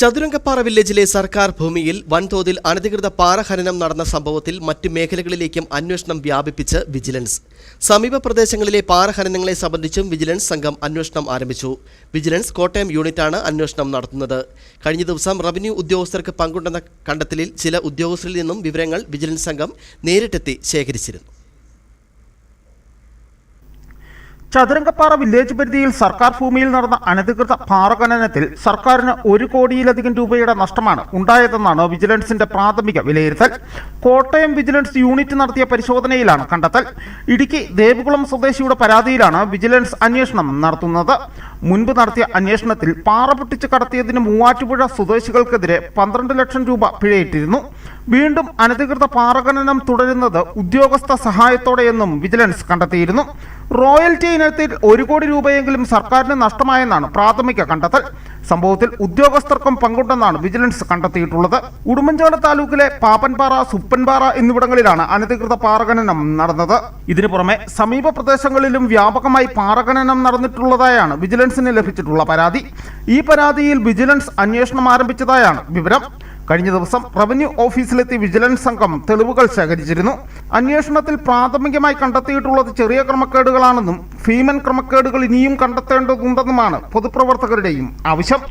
ചതുരംഗപ്പാറ വില്ലേജിലെ സർക്കാർ ഭൂമിയിൽ വൻതോതിൽ അനധികൃത പാറ ഖനനം നടന്ന സംഭവത്തിൽ മറ്റു മേഖലകളിലേക്കും അന്വേഷണം വ്യാപിപ്പിച്ച് വിജിലൻസ്. സമീപ പ്രദേശങ്ങളിലെ പാറ ഖനനങ്ങളെ സംബന്ധിച്ചും വിജിലൻസ് സംഘം അന്വേഷണം ആരംഭിച്ചു. വിജിലൻസ് കോട്ടയം യൂണിറ്റാണ് അന്വേഷണം നടത്തുന്നത്. കഴിഞ്ഞ ദിവസം റവന്യൂ ഉദ്യോഗസ്ഥർക്ക് പങ്കുണ്ടെന്ന കണ്ടെത്തലിൽ ചില ഉദ്യോഗസ്ഥരിൽ നിന്നും വിവരങ്ങൾ വിജിലൻസ് സംഘം നേരിട്ടെത്തി ശേഖരിച്ചിരുന്നു. ചതുരംഗപ്പാറ വില്ലേജ് പരിധിയിൽ സർക്കാർ ഭൂമിയിൽ നടന്ന അനധികൃത പാറഖനനത്തിൽ സർക്കാരിന് ഒരു കോടിയിലധികം രൂപയുടെ നഷ്ടമാണ് ഉണ്ടായതെന്നാണ് വിജിലൻസിന്റെ പ്രാഥമിക വിലയിരുത്തൽ. കോട്ടയം വിജിലൻസ് യൂണിറ്റ് നടത്തിയ പരിശോധനയിലാണ് കണ്ടെത്തൽ. ഇടുക്കി ദേവികുളം സ്വദേശിയുടെ പരാതിയിലാണ് വിജിലൻസ് അന്വേഷണം നടത്തുന്നത്. മുൻപ് നടത്തിയ അന്വേഷണത്തിൽ പാറ പൊട്ടിച്ച് കടത്തിയതിന് മൂവാറ്റുപുഴ സ്വദേശികൾക്കെതിരെ പന്ത്രണ്ട് ലക്ഷം രൂപ പിഴയിട്ടിരുന്നു. വീണ്ടും അനധികൃത പാറഖനനം തുടരുന്നത് ഉദ്യോഗസ്ഥ സഹായത്തോടെയെന്നും വിജിലൻസ് കണ്ടെത്തിയിരുന്നു. റോയൽറ്റി ഇനത്തിൽ ഒരു കോടി രൂപയെങ്കിലും സർക്കാരിന് നഷ്ടമായെന്നാണ് പ്രാഥമിക കണ്ടെത്തൽ. സംഭവത്തിൽ ഉദ്യോഗസ്ഥർക്കും പങ്കുണ്ടെന്നാണ് വിജിലൻസ് കണ്ടെത്തിയിട്ടുള്ളത്. ഉടുമ്പൻചോല താലൂക്കിലെ പാപ്പൻപാറ സുപ്പൻപാറ എന്നിവിടങ്ങളിലാണ് അനധികൃത പാറഖനനം നടന്നത്. ഇതിനു പുറമെ സമീപ പ്രദേശങ്ങളിലും വ്യാപകമായി പാറഖനനം നടന്നിട്ടുള്ളതായാണ് വിജിലൻസിന് ലഭിച്ചിട്ടുള്ള പരാതി. ഈ പരാതിയിൽ വിജിലൻസ് അന്വേഷണം ആരംഭിച്ചതായാണ് വിവരം. കഴിഞ്ഞ ദിവസം റവന്യൂ ഓഫീസിലെത്തി വിജിലൻസ് സംഘം തെളിവുകൾ ശേഖരിച്ചിരുന്നു. അന്വേഷണത്തിൽ പ്രാഥമികമായി കണ്ടെത്തിയിട്ടുള്ളത് ചെറിയ ക്രമക്കേടുകളാണെന്നും ഭീമൻ ക്രമക്കേടുകൾ ഇനിയും കണ്ടെത്തേണ്ടതുണ്ടെന്നുമാണ് പൊതുപ്രവർത്തകരുടെയും ആവശ്യം.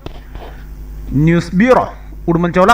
News bureau Udumbanchola.